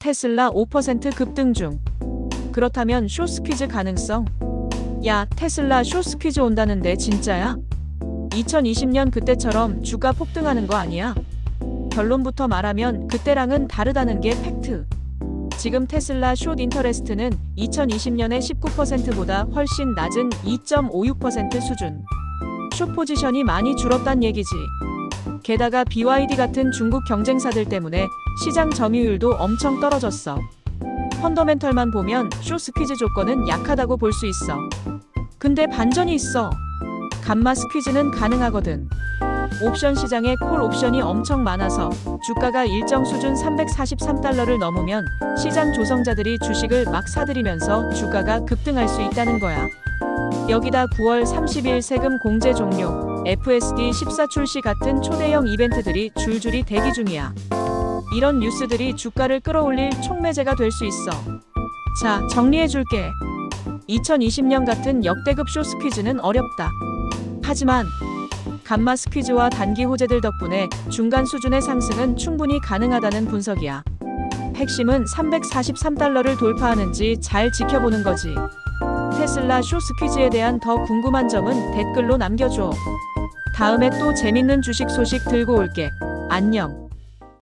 테슬라 5% 급등 중. 그렇다면 쇼스퀴즈 가능성? 야, 테슬라 쇼스퀴즈 온다는데 진짜야? 2020년 그때처럼 주가 폭등하는 거 아니야? 결론부터 말하면 그때랑은 다르다는 게 팩트. 지금 테슬라 숏 인터레스트는 2020년의 19%보다 훨씬 낮은 2.56% 수준. 숏 포지션이 많이 줄었단 얘기지. 게다가 BYD 같은 중국 경쟁사들 때문에 시장 점유율도 엄청 떨어졌어. 펀더멘털만 보면 숏 스퀴즈 조건은 약하다고 볼 수 있어. 근데 반전이 있어. 감마 스퀴즈는 가능하거든. 옵션 시장에 콜 옵션이 엄청 많아서 주가가 일정 수준 343달러를 넘으면 시장 조성자들이 주식을 막 사들이면서 주가가 급등할 수 있다는 거야. 여기다 9월 30일 세금 공제 종료, FSD 14 출시 같은 초대형 이벤트들이 줄줄이 대기 중이야. 이런 뉴스들이 주가를 끌어올릴 촉매제가 될 수 있어. 자, 정리해줄게. 2020년 같은 역대급 쇼 스퀴즈는 어렵다. 하지만 감마 스퀴즈와 단기 호재들 덕분에 중간 수준의 상승은 충분히 가능하다는 분석이야. 핵심은 343달러를 돌파하는지 잘 지켜보는 거지. 테슬라 쇼 스퀴즈에 대한 더 궁금한 점은 댓글로 남겨줘. 다음에 또 재밌는 주식 소식 들고 올게. 안녕.